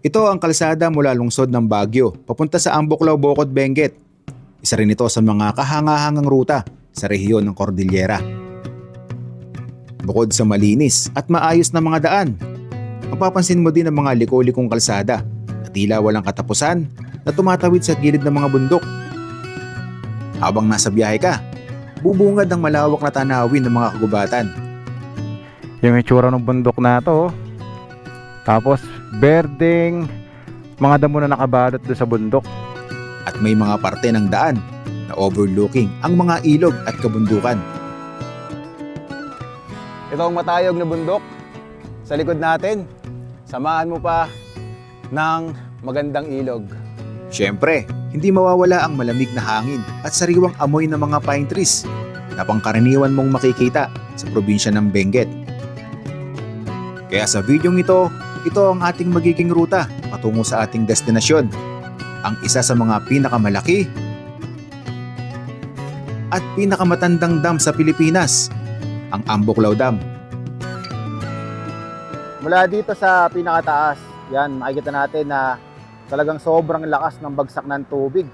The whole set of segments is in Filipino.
Ito ang kalsada mula lungsod ng Baguio, papunta sa Ambuklaw, Bocod, Benguet. Isa rin ito sa mga kahangahangang ruta sa rehiyon ng Cordillera. Bukod sa malinis at maayos na mga daan, mapapansin mo din ang mga liko-likong kalsada na tila walang katapusan na tumatawid sa gilid ng mga bundok. Habang nasa biyahe ka, bubungad ang malawak na tanawin ng mga kagubatan. Yung itsura ng bundok na to. oh. Tapos, berdeng mga damo na nakabalot doon sa bundok. at may mga parte ng daan na overlooking ang mga ilog at kabundukan. Ito ang matayog na bundok sa likod natin. Samahan mo pa ng magandang ilog. Siyempre, hindi mawawala ang malamig na hangin at sariwang amoy ng mga pine trees na pangkaraniwan mong makikita sa probinsya ng Benguet. Kaya sa videong ito, ito ang ating magiging ruta patungo sa ating destinasyon. Ang isa sa mga pinakamalaki at pinakamatandang dam sa Pilipinas, ang Ambuklaw Dam. Mula dito sa pinakataas, yan makikita natin na talagang sobrang lakas ng bagsak ng tubig.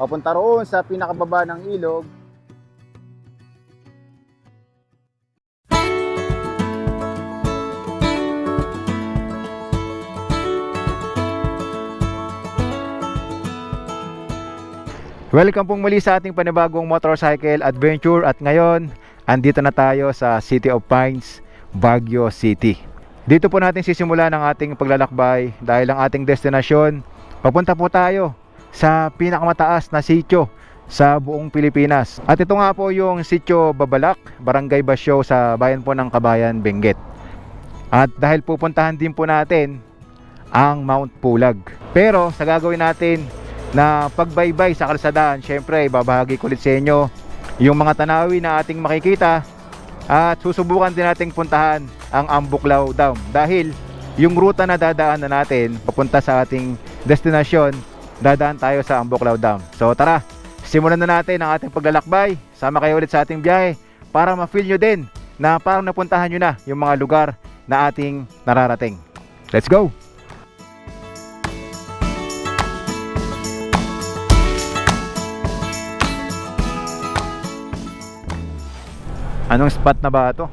Papunta roon sa pinakababa ng ilog, Welcome pong muli sa ating panibagong motorcycle adventure at ngayon, andito na tayo sa City of Pines, Baguio City. Dito po natin sisimula ng ating paglalakbay dahil ang ating destinasyon, papunta po tayo sa pinakamataas na sitio sa buong Pilipinas. At ito nga po yung sitio Babalak, Barangay Basyo sa bayan po ng Kabayan, Benguet. At dahil pupuntahan din po natin ang Mount Pulag. Pero sa gagawin natin na pagbaybay sa kalsadaan. Syempre, babahagi ko ulit sa inyo yung mga tanawin na ating makikita at susubukan din nating puntahan ang Ambuklaw Dam dahil yung ruta na dadaan na natin papunta sa ating destinasyon, dadaan tayo sa Ambuklaw Dam. So tara, simulan na natin ang ating paglalakbay. Sama kayo ulit sa ating biyahe para ma-feel nyo din na parang napuntahan nyo na yung mga lugar na ating nararating. Let's go! Anong spot na ba ito?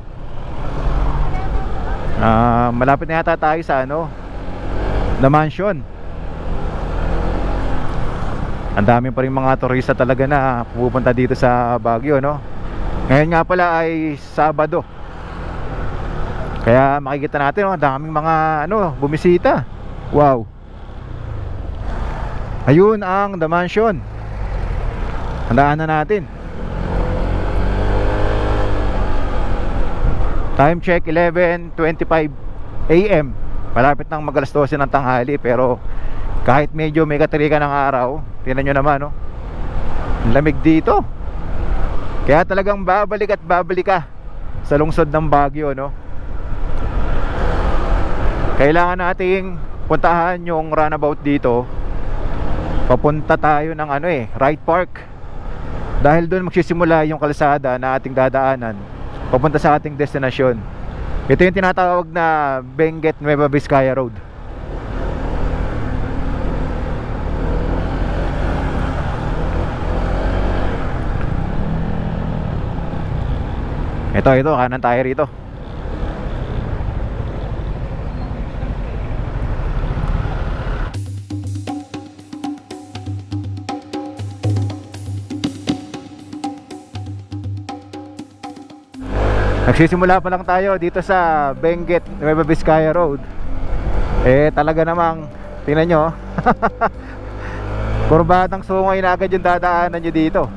Ah, malapit na yata tayo sa ano, na mansion. Ang dami pa rin mga turista talaga na pupunta dito sa Baguio, no? Ngayon nga pala ay Sabado. Kaya makikita natin, oh, ang daming mga ano, bumisita. Wow. Ayun ang The Mansion. Handaan na natin. Time check 11.25 AM Malapit nang mag alas 12 ng tanghali Pero kahit medyo may katrika ng araw Tingnan nyo naman no Ang lamig dito. Kaya talagang babalik at babalik ka Sa lungsod ng Baguio no? Kailangan nating puntahan yung runabout dito. Papunta tayo ng ano eh Right Park. Dahil doon magsisimula yung kalsada na ating dadaanan papunta sa ating destinasyon. Ito yung tinatawag na Benguet Nueva Vizcaya Road. Ito, ito, kanan tayo rito. Nagsisimula pa lang tayo dito sa Benguet Nueva Vizcaya Road. Eh talaga namang tingnan nyo. oh. Kurbadang sungay na agad yung dadaanan nyo dito.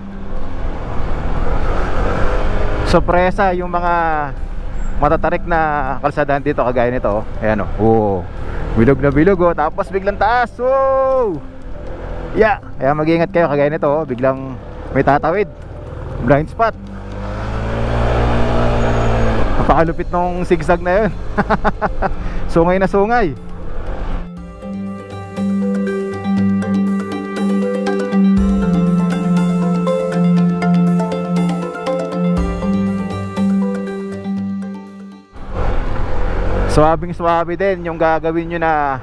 Sorpresa yung mga matatarik na kalsadahan dito kagaya nito. oh. Ayan oh. Oo. Bilog na bilog oh. Tapos biglang taas. Wow! Yeah. Kaya mag-iingat kayo kagaya nito oh. Biglang may tatawid. Blind spot. Napakalupit nung zigzag na yun Sungay na sungay Swabing swabe din yung gagawin nyo na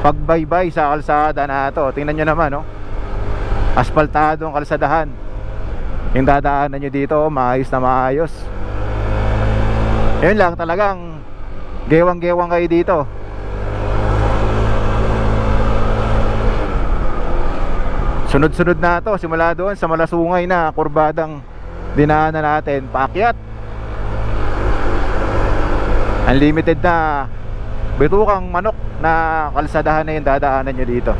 pagbaybay sa kalsada na to. Tingnan nyo naman, no? Asfaltado ang kalsadahan. Yung dadaanan nyo dito, maayos na maayos. Yun lang, talagang gewang-gewang kayo dito. Sunod-sunod na to, simula doon sa malasungay na kurbadang dinaanan natin, paakyat. Unlimited na bitukang manok na kalsadahan na yung dadaanan nyo dito.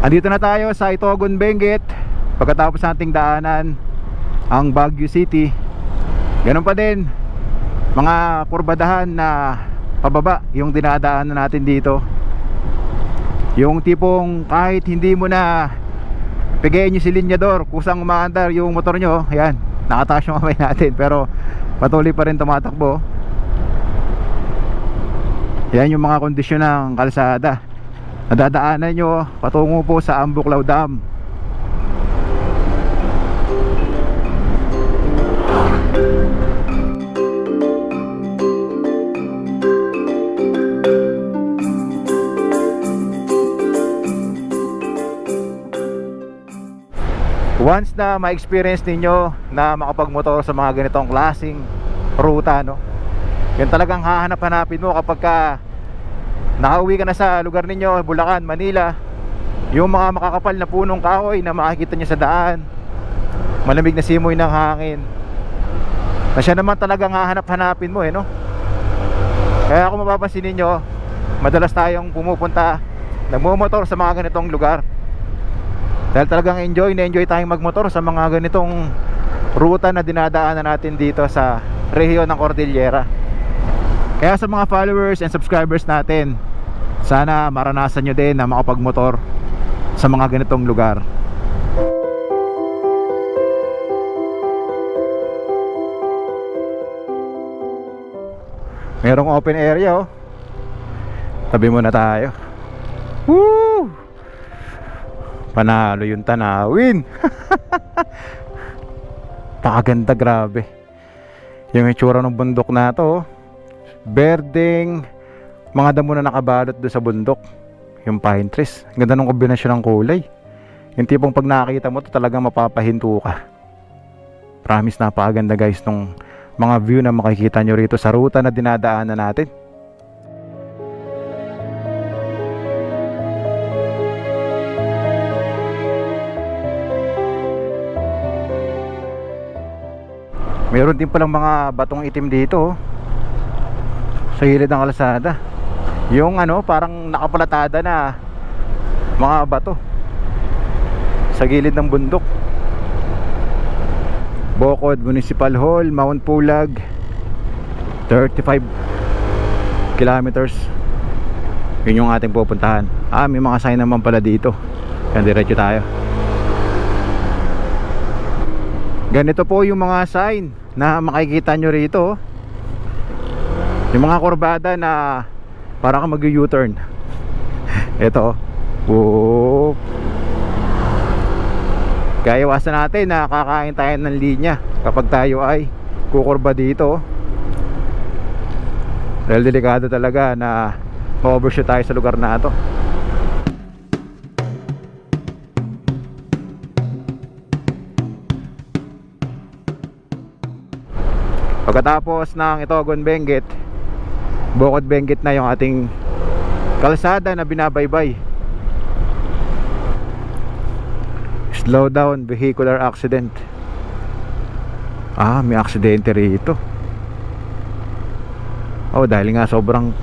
Andito na tayo sa Itogon, Benguet Pagkatapos nating daanan ang Baguio City. Ganun pa din Mga kurbadahan na pababa yung dinadaanan natin dito. Yung tipong kahit hindi mo na Pigayin yung silinyador Kusang umaandar yung motor nyo Ayan, nakataas yung kamay natin Pero patuloy pa rin tumatakbo. Yan yung mga kondisyon ng kalsada nadadaanan nyo patungo po sa Ambuklaw Dam. Once na ma-experience ninyo na makapagmotor sa mga ganitong klasing ruta no? Yan talagang hahanap-hanapin mo kapag ka nakauwi ka na sa lugar ninyo, Bulacan, Manila. Yung mga makakapal na punong kahoy na makikita nyo sa daan. Malamig na simoy ng hangin. Na siya naman talagang hahanap-hanapin mo eh no? Kaya kung mapapansin ninyo madalas tayong pumupunta nagmumotor sa mga ganitong lugar. Dahil talagang enjoy na enjoy tayong magmotor sa mga ganitong ruta na dinadaanan natin dito sa rehiyon ng Cordillera. Kaya sa mga followers and subscribers natin sana maranasan nyo din na makapagmotor sa mga ganitong lugar. Merong open area oh. Tabi muna tayo. Woo! panalo yung tanawin. Pakaganda grabe. Yung itsura ng bundok na to oh. berdeng mga damo na nakabalot doon sa bundok. Yung pine trees. Ang ganda ng kombinasyon ng kulay. Yung tipong pag nakakita mo to talagang mapapahinto ka. Promise napakaganda guys nung mga view na makikita nyo rito sa ruta na dinadaanan natin. Meron din palang mga batong itim dito oh. Sa gilid ng kalsada Yung ano parang nakapalatada na Mga bato Sa gilid ng bundok. Bocod Municipal Hall Mount Pulag 35 kilometers. Yun yung ating pupuntahan. Ah may mga sign naman pala dito. Yan tayo. Ganito po yung mga sign na makikita nyo rito. Yung mga kurbada na para ka mag U-turn. Ito. Oh. Kaya iwasan natin na kakain tayo ng linya kapag tayo ay kukurba dito. Dahil delikado talaga na ma-overshoot tayo sa lugar na ito. Pagkatapos ng Itogon Benguet Bukod Benguet na yung ating kalsada na binabaybay. Slow down vehicular accident. Ah, may aksidente rito. Oh, dahil nga sobrang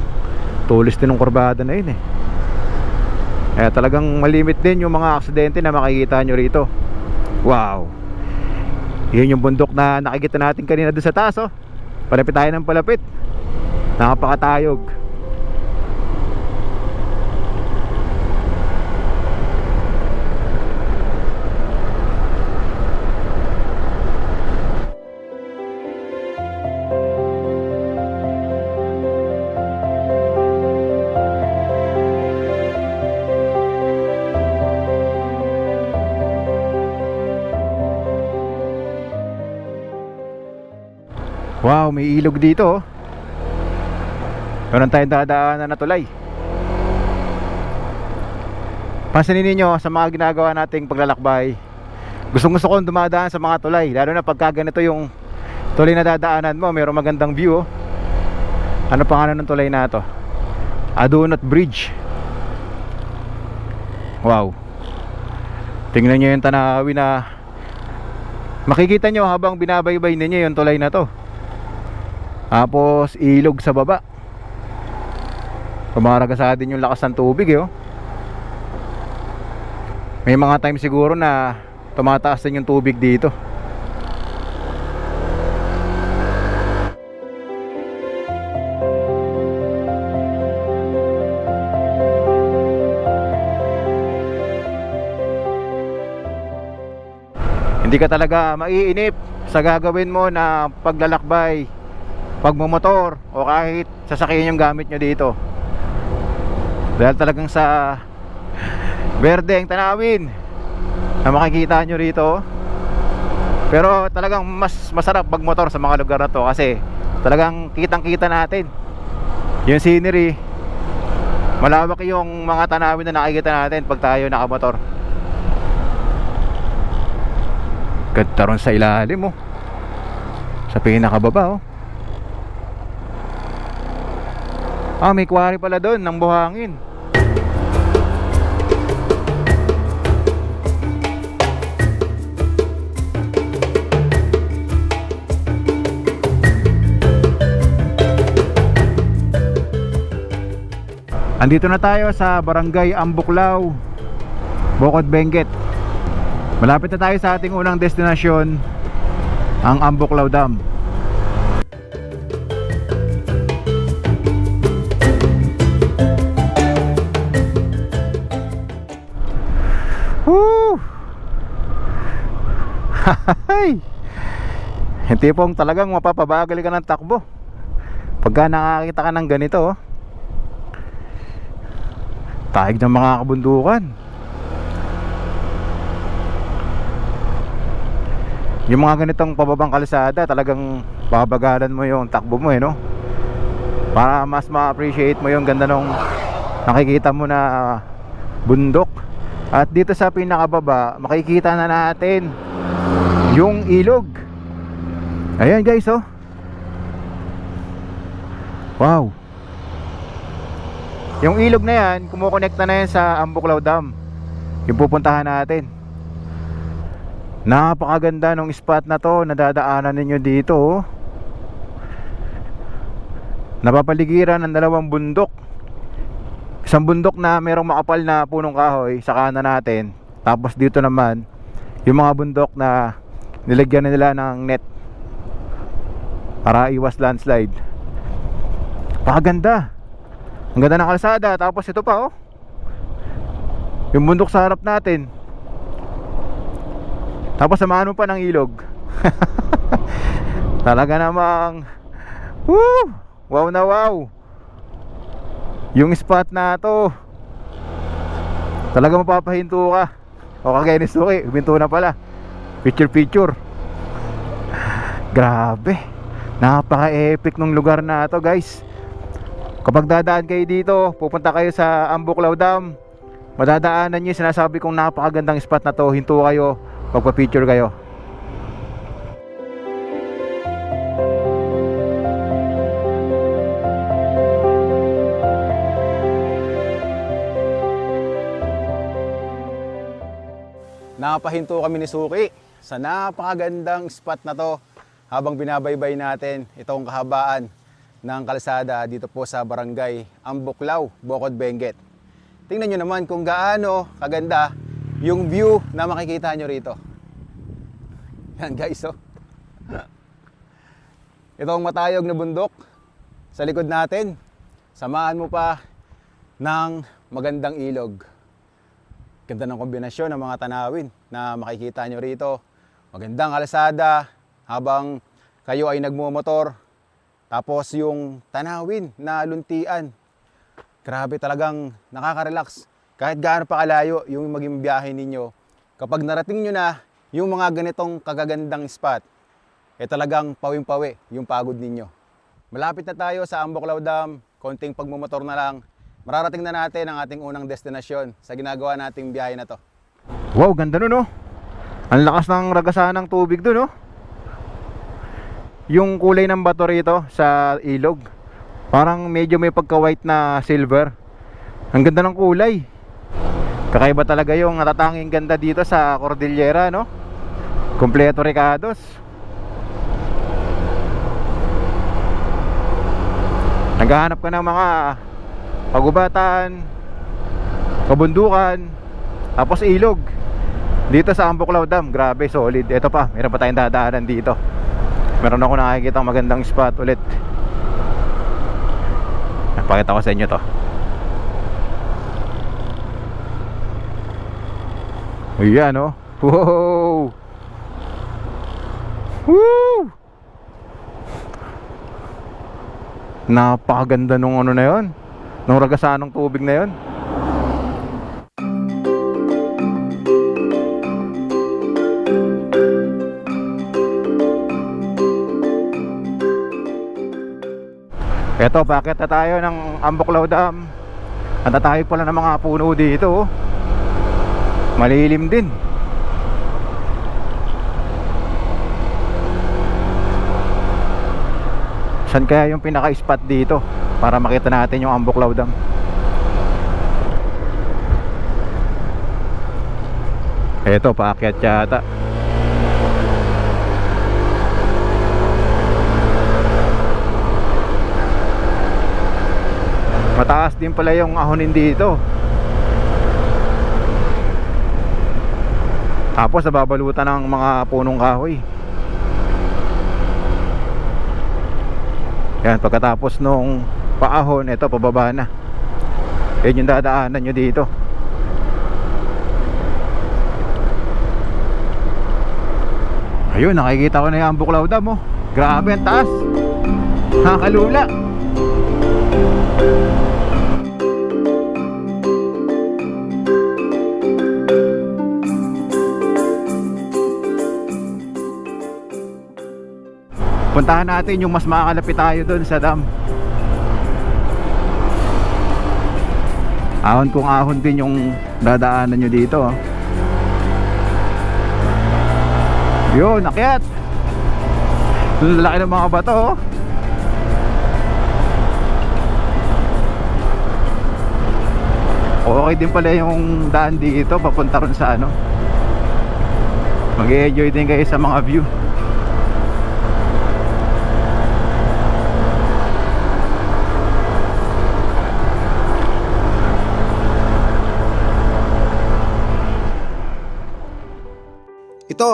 tulis din ng kurbada na yun eh. Kaya talagang malimit din yung mga aksidente na makikita nyo rito. Wow. Yun yung bundok na nakikita natin kanina doon sa taas oh. Palapit tayo ng palapit. Napakatayog. Wow, may ilog dito oh. Meron tayong dadaanan na tulay. Pansinin ninyo sa mga ginagawa nating paglalakbay. Gustong gusto kong dumadaan sa mga tulay, lalo na pagka ganito yung tulay na dadaanan mo, mayroong magandang view. oh. Ano pangalan ng tulay na to? Adunot Bridge. Wow. Tingnan nyo yung tanawi na makikita nyo habang binabaybay ninyo yung tulay na to. Tapos ilog sa baba. Pumaragasa din yung lakas ng tubig eh, oh. May mga time siguro na tumataas din yung tubig dito. Hindi ka talaga maiinip sa gagawin mo na paglalakbay, pagmumotor o kahit sasakyan yung gamit nyo dito. Dahil talagang sa verde ang tanawin na makikita nyo rito. Pero talagang mas masarap magmotor sa mga lugar na to kasi talagang kitang kita natin yung scenery. Malawak yung mga tanawin na nakikita natin pag tayo nakamotor. Ganda ron sa ilalim oh. Sa pinakababa oh. Ah, may quarry pala doon ng buhangin. Andito na tayo sa Barangay Ambuklaw, Bukod Benguet. Malapit na tayo sa ating unang destinasyon, ang Ambuklaw Dam. Woo! Hay! Yung tipong talagang mapapabagal ka ng takbo. Pagka nakakita ka ng ganito, oh. Taig ng mga kabundukan. Yung mga ganitong pababang kalsada, talagang babagalan mo yung takbo mo eh, no? Para mas ma-appreciate mo yung ganda nung nakikita mo na bundok. At dito sa pinakababa, makikita na natin yung ilog. Ayan guys, oh. Wow. Yung ilog na yan, kumukonekta na yan sa Ambuklaw Dam. Yung pupuntahan natin. Napakaganda ng spot na to, nadadaanan ninyo dito. oh. Napapaligiran ng dalawang bundok. Isang bundok na merong makapal na punong kahoy sa kanan natin. Tapos dito naman, yung mga bundok na nilagyan na nila ng net para iwas landslide. Pakaganda. Ang ganda ng kalsada. Tapos ito pa oh. Yung bundok sa harap natin. Tapos samahan mo pa ng ilog. Talaga namang Woo! Wow na wow. Yung spot na to. Talaga mapapahinto ka. O kagaya ni Suki, huminto na pala. Picture picture. Grabe. Napaka-epic ng lugar na to, guys. Kapag dadaan kayo dito, pupunta kayo sa Ambuklaw Dam. Madadaanan yung sinasabi kong napakagandang spot na to. Hinto kayo, magpa-picture kayo. Napahinto kami ni Suki sa napakagandang spot na to habang binabaybay natin itong kahabaan ng kalsada dito po sa barangay Ambuklaw, Bocod Benguet. Tingnan nyo naman kung gaano kaganda yung view na makikita nyo rito. Yan guys, oh. Itong matayog na bundok sa likod natin. Samahan mo pa ng magandang ilog. Ganda ng kombinasyon ng mga tanawin na makikita nyo rito. Magandang kalsada habang kayo ay nagmumotor. Tapos yung tanawin na luntian. Grabe talagang nakaka-relax. Kahit gaano pa kalayo yung maging biyahe ninyo. Kapag narating nyo na yung mga ganitong kagagandang spot, eh talagang pawing-pawi yung pagod ninyo. Malapit na tayo sa Amboklaw Dam, konting pagmumotor na lang. Mararating na natin ang ating unang destinasyon sa ginagawa nating biyahe na to. Wow, ganda nun oh. Ang lakas ng ragasan ng tubig dun oh. Yung kulay ng bato rito sa ilog. Parang medyo may pagka-white na silver. Ang ganda ng kulay. Kakaiba talaga yung natatanging ganda dito sa Cordillera, no? Kompleto Ricados. Naghahanap ka ng mga pagubatan, kabundukan, tapos ilog. Dito sa Ambuklaw Dam, grabe, solid. Ito pa, meron pa tayong dadaanan dito. Meron ako nakikita magandang spot ulit. Pakita ko sa inyo to. Ayan oh. Wow! Woo! Napakaganda nung ano na yon. Nung ragasan ng tubig na yon. Eto, bakit na tayo ng Ambuklaw Dam? Ang tayo pala ng mga puno dito. oh. Malilim din. Saan kaya yung pinaka-spot dito para makita natin yung Ambuklaw Dam? Eto, paakyat yata. Mataas din pala yung ahonin dito. Tapos nababalutan ng mga punong kahoy. Yan, pagkatapos nung paahon, ito pababa na. Yan yung dadaanan nyo dito. Ayun, nakikita ko na yung Ambuklaw Dam oh. Grabe ang taas. Nakakalula. Puntahan natin yung mas makakalapit tayo doon sa dam. Ahon kung ahon din yung dadaanan nyo dito. Yun, akyat. Laki ng mga bato. oh. Okay din pala yung daan dito papunta ron sa ano. Mag-enjoy din kayo sa mga view.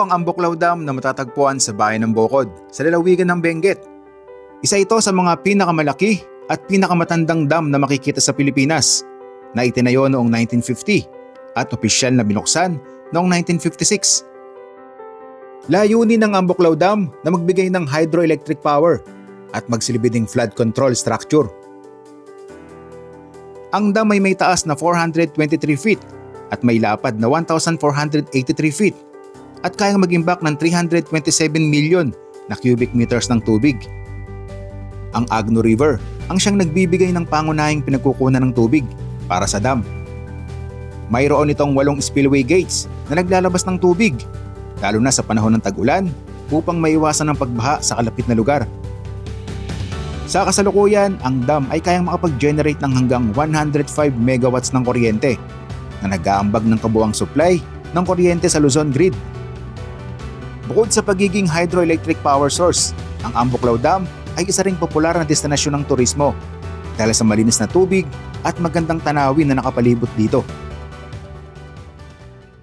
Ang Ambuklaw Dam na matatagpuan sa bayan ng Bokod, sa lalawigan ng Benguet. Isa ito sa mga pinakamalaki at pinakamatandang dam na makikita sa Pilipinas na itinayo noong 1950 at opisyal na binuksan noong 1956. Layunin ng Ambuklaw Dam na magbigay ng hydroelectric power at magsilbiding flood control structure. Ang dam ay may taas na 423 feet at may lapad na 1,483 feet at kayang mag-imbak ng 327 million na cubic meters ng tubig. Ang Agno River ang siyang nagbibigay ng pangunahing pinagkukunan ng tubig para sa dam. Mayroon itong walong spillway gates na naglalabas ng tubig, lalo na sa panahon ng tag-ulan upang maiwasan ang pagbaha sa kalapit na lugar. Sa kasalukuyan, ang dam ay kayang makapag-generate ng hanggang 105 megawatts ng kuryente na nag-aambag ng kabuang supply ng kuryente sa Luzon grid Bukod sa pagiging hydroelectric power source, ang Ambuklaw Dam ay isa ring popular na destinasyon ng turismo dahil sa malinis na tubig at magandang tanawin na nakapalibot dito.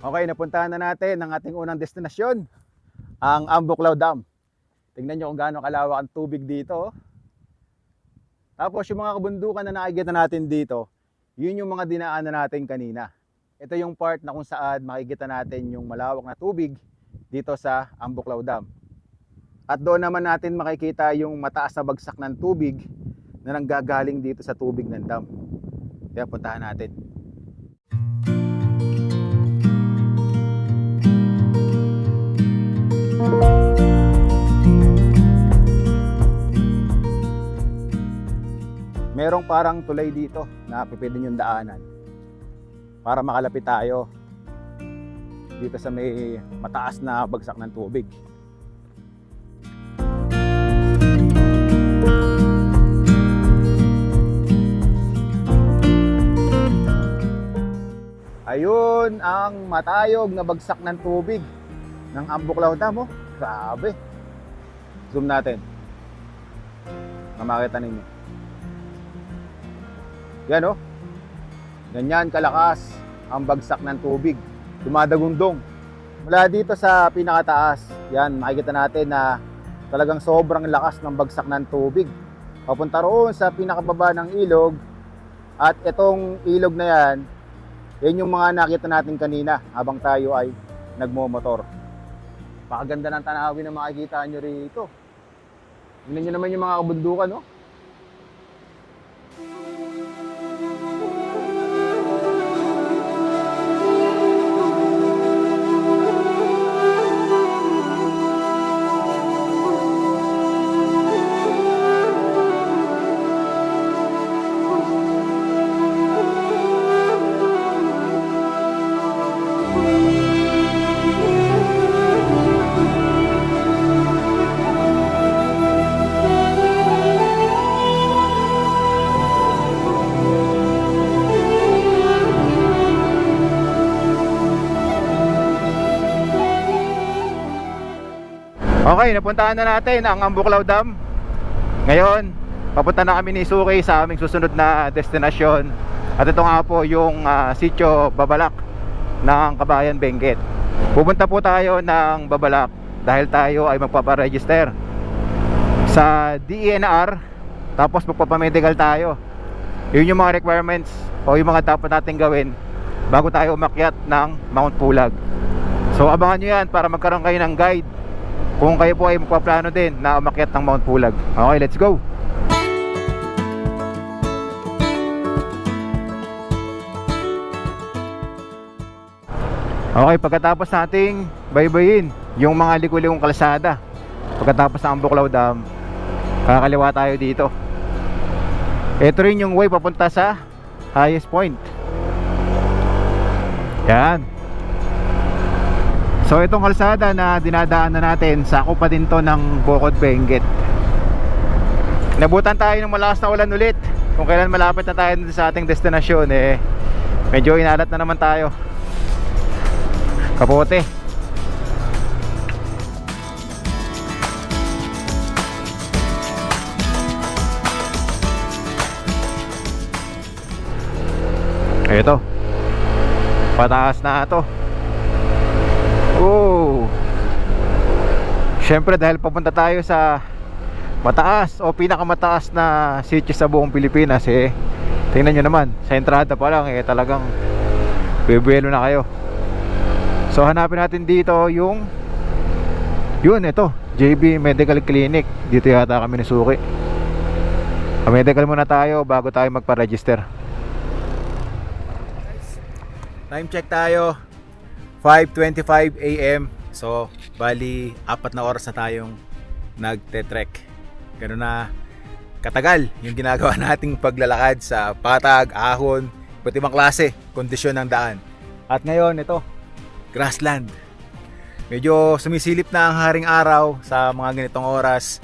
Okay, napuntahan na natin ang ating unang destinasyon, ang Ambuklaw Dam. Tingnan nyo kung gaano kalawak ang tubig dito. oh. Tapos yung mga kabundukan na nakikita natin dito, yun yung mga dinaanan natin kanina. Ito yung part na kung saan makikita natin yung malawak na tubig dito sa Ambuklaw Dam. At doon naman natin makikita yung mataas na bagsak ng tubig na nanggagaling dito sa tubig ng dam. Kaya puntahan natin. Merong parang tulay dito na pipwede yung daanan para makalapit tayo dito sa may mataas na bagsak ng tubig. Ayun ang matayog na bagsak ng tubig ng Ambuklaw Dam. Oh. Grabe. Zoom natin. Na makita ninyo. Yan oh. Ganyan kalakas ang bagsak ng tubig. Dumadagundong. Mula dito sa pinakataas, yan makikita natin na talagang sobrang lakas ng bagsak ng tubig. Papunta roon sa pinakababa ng ilog at itong ilog na yan, yan yung mga nakita natin kanina habang tayo ay nagmomotor. Pakaganda ng tanawin na makikita nyo rito. Tingnan nyo naman yung mga kabundukan, no? Okay, napuntahan na natin ang Ambuklaw Dam. Ngayon, papunta na kami ni Suki sa aming susunod na destinasyon. At ito nga po yung ah, sitio Babalak ng Kabayan Benguet. Pupunta po tayo ng Babalak dahil tayo ay magpaparegister sa DENR tapos magpapamedical tayo. Yun yung mga requirements o yung mga dapat natin gawin bago tayo umakyat ng Mount Pulag. So abangan nyo yan para magkaroon kayo ng guide kung kayo po ay magpaplano din na umakyat ng Mount Pulag. Okay, let's go! Okay, pagkatapos nating baybayin yung mga liku-likong kalsada pagkatapos ng Ambuklaw Dam kakaliwa tayo dito ito rin yung way papunta sa highest point yan So itong kalsada na dinadaanan natin, sako pa din to ng Bukod Benguet. Nabutan tayo ng malakas na ulan ulit. Kung kailan malapit na tayo sa ating destinasyon eh medyo inalat na naman tayo. Kapote. Ito. Pataas na to. Oh. Siyempre dahil papunta tayo sa mataas o pinakamataas na sitio sa buong Pilipinas eh. Tingnan nyo naman, sa entrada pa lang eh talagang bebuelo na kayo. So hanapin natin dito yung yun ito, JB Medical Clinic. Dito yata kami ni Suki. Ah, Medical muna tayo bago tayo magpa-register. Time check tayo. 5.25 a.m. So, bali, apat na oras na tayong nagte-trek. Ganun na katagal yung ginagawa nating paglalakad sa patag, ahon, iba't ibang klase, kondisyon ng daan. At ngayon, ito, grassland. Medyo sumisilip na ang haring araw sa mga ganitong oras.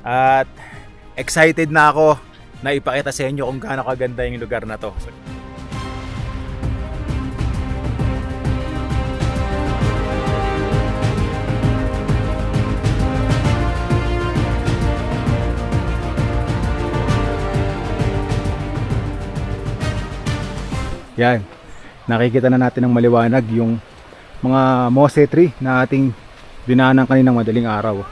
At excited na ako na ipakita sa inyo kung gaano kaganda yung lugar na to. Yan. Nakikita na natin ng maliwanag yung mga mose tree na ating dinaanan kaninang madaling araw.